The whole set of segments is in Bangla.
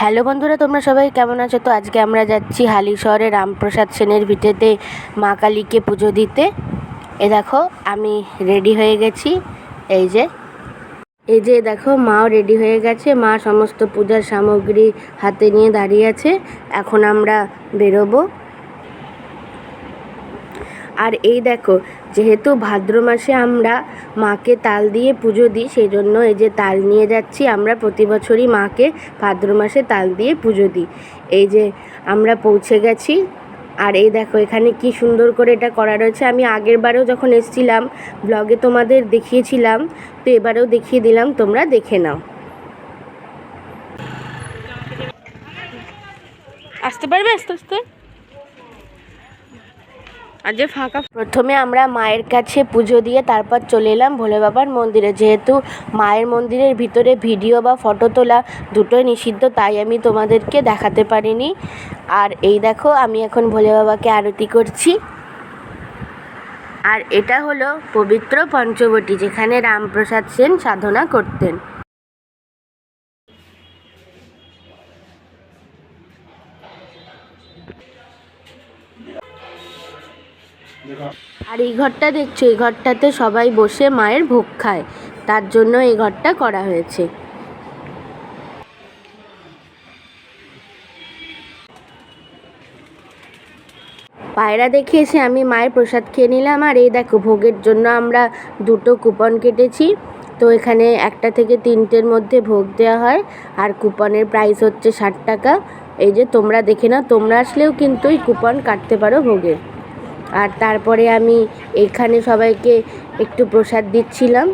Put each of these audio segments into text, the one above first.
হ্যালো বন্ধুরা, তোমরা সবাই কেমন আছো? তো আজকে আমরা যাচ্ছি হালি শহরে রামপ্রসাদ সেনের ভিটেতে মা কালীকে পুজো দিতে। এ দেখো, আমি রেডি হয়ে গেছি। এই যে এই যে দেখো, মাও রেডি হয়ে গেছে। মা সমস্ত পূজার সামগ্রী হাতে নিয়ে দাঁড়িয়ে আছে। এখন আমরা বেরোবো। আর এই দেখো, যেহেতু ভাদ্র মাসে আমরা মাকে তাল দিয়ে পুজো দিই, সেই জন্য এই যে তাল নিয়ে যাচ্ছি, আমরা প্রতি বছরই মাকে ভাদ্র মাসে তাল দিয়ে পুজো দিই। এই যে আমরা পৌঁছে গেছি, আর এই দেখো এখানে কি সুন্দর করে এটা করা রয়েছে। আমি আগের বারেও যখন এসেছিলাম ব্লগে তোমাদের দেখিয়েছিলাম, তো এবারেও দেখিয়ে দিলাম, তোমরা দেখে নাও। আসতে পারবে আস্তে আস্তে? যে ফাঁকা প্রথমে আমরা মায়ের কাছে পুজো দিয়ে তারপর চলে এলাম ভোলে বাবার মন্দিরে। যেহেতু মায়ের মন্দিরের ভিতরে ভিডিও বা ফটো তোলা দুটোই নিষিদ্ধ, তাই আমি তোমাদেরকে দেখাতে পারিনি। আর এই দেখো, আমি এখন ভোলে বাবাকে আরতি করছি। আর এটা হলো পবিত্র পঞ্চবটী, যেখানে রামপ্রসাদ সেন সাধনা করতেন। আর এই ঘরটা দেখছ, এই ঘরটাতে সবাই বসে মায়ের ভোগ খায়। তার জন্য এই ঘরটা করা হয়েছে। পায়রা দেখে এসে আমি মায়ের প্রসাদ খেয়ে নিলাম। আর এই দেখো, ভোগের জন্য আমরা দুটো কুপন কেটেছি। তো এখানে একটা থেকে তিনটের মধ্যে ভোগ দেওয়া হয়। আর কুপনের প্রাইস হচ্ছে ষাট টাকা। এই যে তোমরা দেখে নাও, তোমরা আসলেও কিন্তু এই কুপন কাটতে পারো ভোগের আর তারপরে আমি এখানে সবাইকে একটু প্রসাদ দিচ্ছিলাম।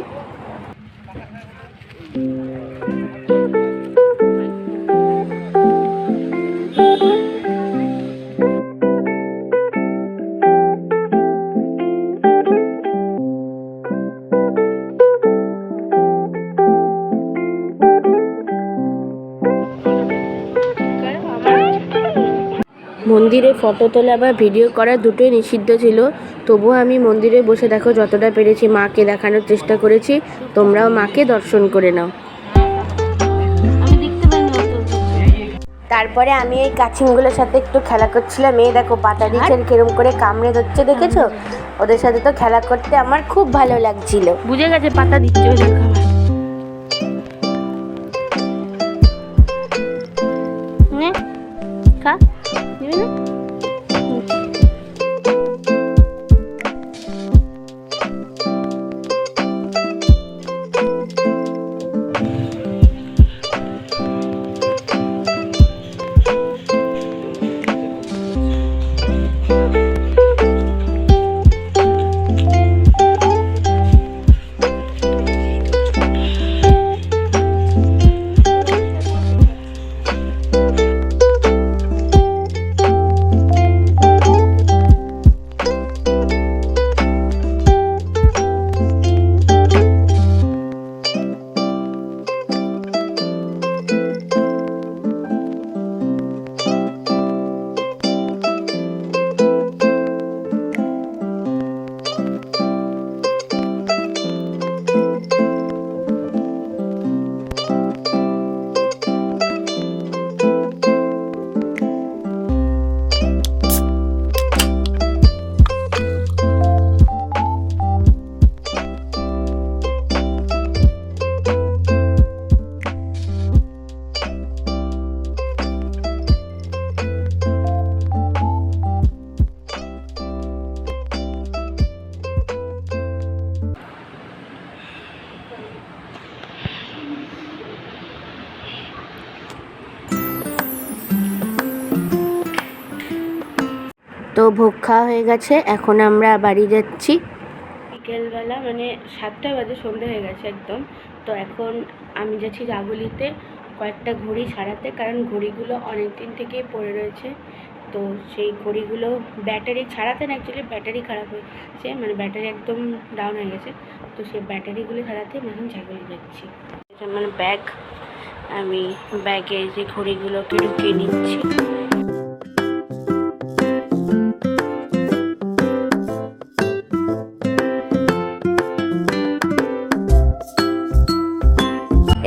মন্দিরে ফটো তোলা বা ভিডিও করা দুটোই নিষিদ্ধ ছিল। তবুও আমি মন্দিরে বসে দেখো যতটা পেরেছি মাকে দেখানোর চেষ্টা করেছি। তোমরাও মাকে দর্শন করে নাও। আমি দেখতে পাইনি তারপরে আমি এই কাছিমগুলোর সাথে একটু খেলা করছিলাম। এই দেখো পাতা দিচ্ছে কিরম করে কামড়ে ধরছে দেখেছ? ওদের সাথে তো খেলা করতে আমার খুব ভালো লাগছিল। বুঝে গেছে পাতা দিচ্ছে দেখো তো ভোগ খাওয়া হয়ে গেছে, এখন আমরা বাড়ি যাচ্ছি। বিকেলবেলা মানে সাতটা বাজে, সন্ধে হয়ে গেছে একদম। তো এখন আমি যাচ্ছি জাগুলিতে কয়েকটা ঘড়ি সারাতে, কারণ ঘড়িগুলো অনেক দিন থেকেই পড়ে রয়েছে। তো সেই ঘড়িগুলো ব্যাটারি ছাড়াতে না অ্যাকচুয়ালি ব্যাটারি খারাপ হয়েছে মানে ব্যাটারি একদম ডাউন হয়ে গেছে। তো সেই ব্যাটারিগুলো সারাতে আমি এখন ঝাগুলি যাচ্ছি। আমার ব্যাগ আমি ব্যাগে যে ঘড়িগুলোকে ঢুকিয়ে নিচ্ছি।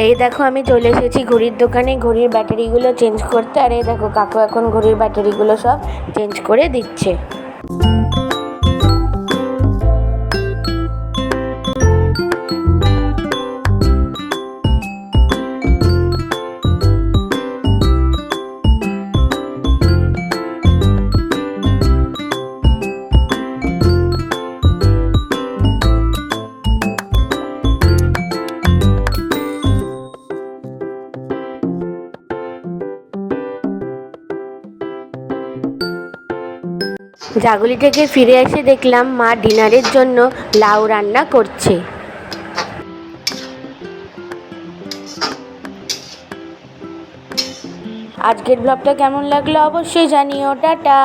এই দেখো আমি চলে এসেছি ঘড়ির দোকানে। ঘড়ির ব্যাটারিগুলো চেঞ্জ করতে। আর এই দেখো কাকু এখন ঘড়ির ব্যাটারিগুলো সব চেঞ্জ করে দিচ্ছে। জাগুলি থেকে ফিরে এসে দেখলাম মা ডিনারের জন্য লাউ রান্না করছে। আজকের ব্লগটা কেমন লাগল অবশ্যই জানিও, টাটা।